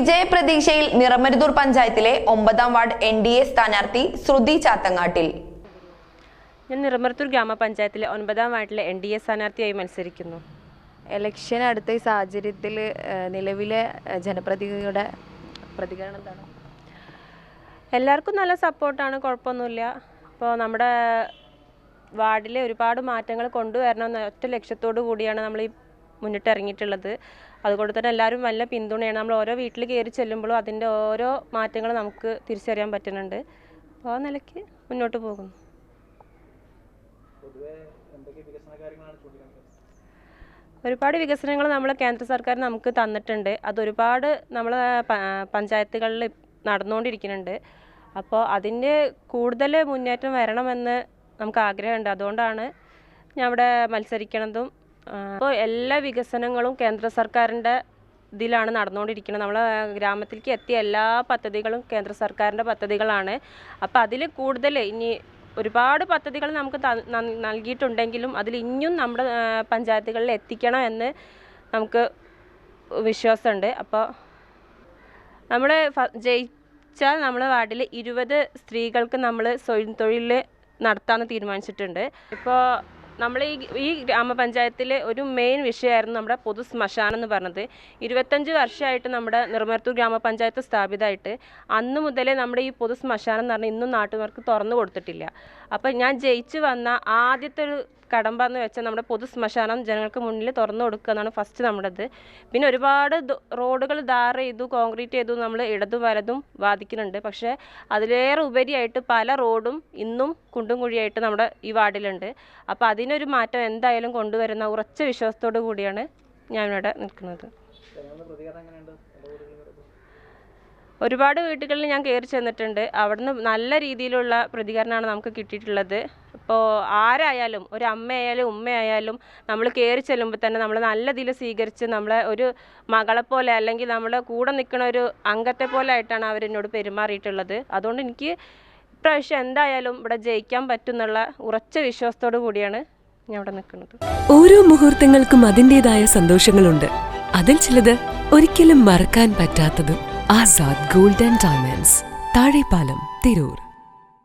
വിജയപ്രതീക്ഷയിൽ നിറമരുതൂർ പഞ്ചായത്തിലെ ഒമ്പതാം ward N D A സ്ഥാനാർത്ഥി ശ്രുതി ചാത്തങ്ങാട്ടിൽ. ഞാൻ നിറമരുത്തൂർ ഗ്രാമപഞ്ചായത്തിലെ ഒൻപതാം വാർഡിലെ എൻ ഡി എ സ്ഥാനാർത്ഥിയായി മത്സരിക്കുന്നു. എലക്ഷൻ അടുത്ത ഈ സാഹചര്യത്തിൽ നിലവിലെ ജനപ്രതിനിധിയുടെ പ്രതികരണം എന്താണ്? എല്ലാവർക്കും നല്ല സപ്പോർട്ടാണ് കുഴപ്പമൊന്നുമില്ല. ഇപ്പോൾ നമ്മുടെ വാർഡിലെ ഒരുപാട് മാറ്റങ്ങൾ കൊണ്ടുവരണം എന്ന ഒറ്റ ലക്ഷ്യത്തോടു കൂടിയാണ് നമ്മൾ ഈ മുന്നിട്ട് ഇറങ്ങിയിട്ടുള്ളത് അതുകൊണ്ട് തന്നെ എല്ലാവരും നല്ല പിന്തുണയാണ്. നമ്മൾ ഓരോ വീട്ടിൽ കയറി ചെല്ലുമ്പോഴും അതിന്റെ ഓരോ മാറ്റങ്ങൾ നമുക്ക് തിരിച്ചറിയാൻ പറ്റുന്നുണ്ട്. അപ്പോൾ ആ നിലയ്ക്ക് മുന്നോട്ട് പോകുന്നു. ഒരുപാട് വികസനങ്ങൾ നമ്മൾ കേന്ദ്ര സർക്കാർ നമുക്ക് തന്നിട്ടുണ്ട്. അതൊരുപാട് നമ്മൾ പഞ്ചായത്തുകളിൽ നടന്നുകൊണ്ടിരിക്കുന്നുണ്ട്. അപ്പോൾ അതിന്റെ കൂടുതൽ മുന്നേറ്റം വരണമെന്ന് നമുക്ക് ആഗ്രഹമുണ്ട്. അതുകൊണ്ടാണ് ഞാൻ ഇവിടെ മത്സരിക്കണതും അപ്പോൾ എല്ലാ വികസനങ്ങളും കേന്ദ്ര സർക്കാരിന്റെ ഇതിലാണ് നടന്നുകൊണ്ടിരിക്കുന്നത്. നമ്മൾ ഗ്രാമത്തിലേക്ക് എത്തിയ എല്ലാ പദ്ധതികളും കേന്ദ്ര സർക്കാരിന്റെ പദ്ധതികളാണ്. അപ്പോൾ അതിൽ കൂടുതൽ ഇനി ഒരുപാട് പദ്ധതികൾ നമുക്ക് നൽകിയിട്ടുണ്ടെങ്കിലും അതിൽ ഇനിയും നമ്മുടെ പഞ്ചായത്തുകളിൽ എത്തിക്കണം എന്ന് നമുക്ക് വിശ്വാസമുണ്ട്. അപ്പോൾ നമ്മൾ ജയിച്ചാൽ നമ്മുടെ വാർഡിൽ ഇരുപത് സ്ത്രീകൾക്ക് നമ്മൾ സ്വയം തൊഴിൽ നടത്താമെന്ന് തീരുമാനിച്ചിട്ടുണ്ട്. ഇപ്പോൾ നമ്മൾ ഈ ഈ ഗ്രാമപഞ്ചായത്തിലെ ഒരു മെയിൻ വിഷയമായിരുന്നു നമ്മുടെ പൊതു ശ്മശാനം എന്ന് പറഞ്ഞത്. ഇരുപത്തഞ്ച് വർഷമായിട്ട് നമ്മുടെ നിർമ്മലത്തൂർ ഗ്രാമപഞ്ചായത്ത് സ്ഥാപിതമായിട്ട് അന്ന് മുതലേ നമ്മുടെ ഈ പൊതു ശ്മശാനം എന്ന് പറഞ്ഞാൽ ഇന്നും നാട്ടുകാർക്ക് തുറന്നു കൊടുത്തിട്ടില്ല. അപ്പം ഞാൻ ജയിച്ചു വന്ന ആദ്യത്തെ ഒരു കടമ്പ എന്ന് വെച്ചാൽ നമ്മുടെ പൊതു ശ്മശാനം ജനങ്ങൾക്ക് മുന്നിൽ തുറന്നു കൊടുക്കുക എന്നാണ് ഫസ്റ്റ് നമ്മുടേത്. പിന്നെ ഒരുപാട് റോഡുകൾ ധാർ ചെയ്തു കോൺക്രീറ്റ് ചെയ്തു നമ്മൾ ഇടതും വലതും വാദിക്കുന്നുണ്ട് പക്ഷേ അതിലേറെ ഉപരിയായിട്ട് പല റോഡും ഇന്നും കുണ്ടും കുഴിയായിട്ട് നമ്മുടെ ഈ വാർഡിലുണ്ട്. അപ്പോൾ അതിനൊരു മാറ്റം എന്തായാലും കൊണ്ടുവരുന്ന ഉറച്ച വിശ്വാസത്തോടു കൂടിയാണ് ഞാനിവിടെ നിൽക്കുന്നത്. ഒരുപാട് വീടുകളിൽ ഞാൻ കയറി ചെന്നിട്ടുണ്ട്. അവിടുന്ന് നല്ല രീതിയിലുള്ള പ്രതികരണമാണ് നമുക്ക് കിട്ടിയിട്ടുള്ളത്. ഇപ്പോൾ ആരായാലും ഒരു അമ്മയായാലും ഉമ്മയായാലും നമ്മൾ കയറി ചെല്ലുമ്പോൾ തന്നെ നമ്മൾ നല്ല രീതിയിൽ സ്വീകരിച്ച് നമ്മളെ ഒരു മകളെ പോലെ അല്ലെങ്കിൽ നമ്മുടെ കൂടെ നിൽക്കുന്ന ഒരു അംഗത്തെ പോലെ ആയിട്ടാണ് അവരെന്നോട് പെരുമാറിയിട്ടുള്ളത്. അതുകൊണ്ട് എനിക്ക് ഇപ്രാവശ്യം എന്തായാലും ഇവിടെ ജയിക്കാൻ പറ്റും എന്നുള്ള ഉറച്ച വിശ്വാസത്തോടു കൂടിയാണ് ഞാൻ നിൽക്കുന്നത്. ഓരോ മുഹൂർത്തങ്ങൾക്കും അതിന്റെതായ സന്തോഷങ്ങളുണ്ട്. അതിൽ ചിലത് ഒരിക്കലും മറക്കാൻ പറ്റാത്തതും. Azad golden diamonds Thazhepalam Tirur.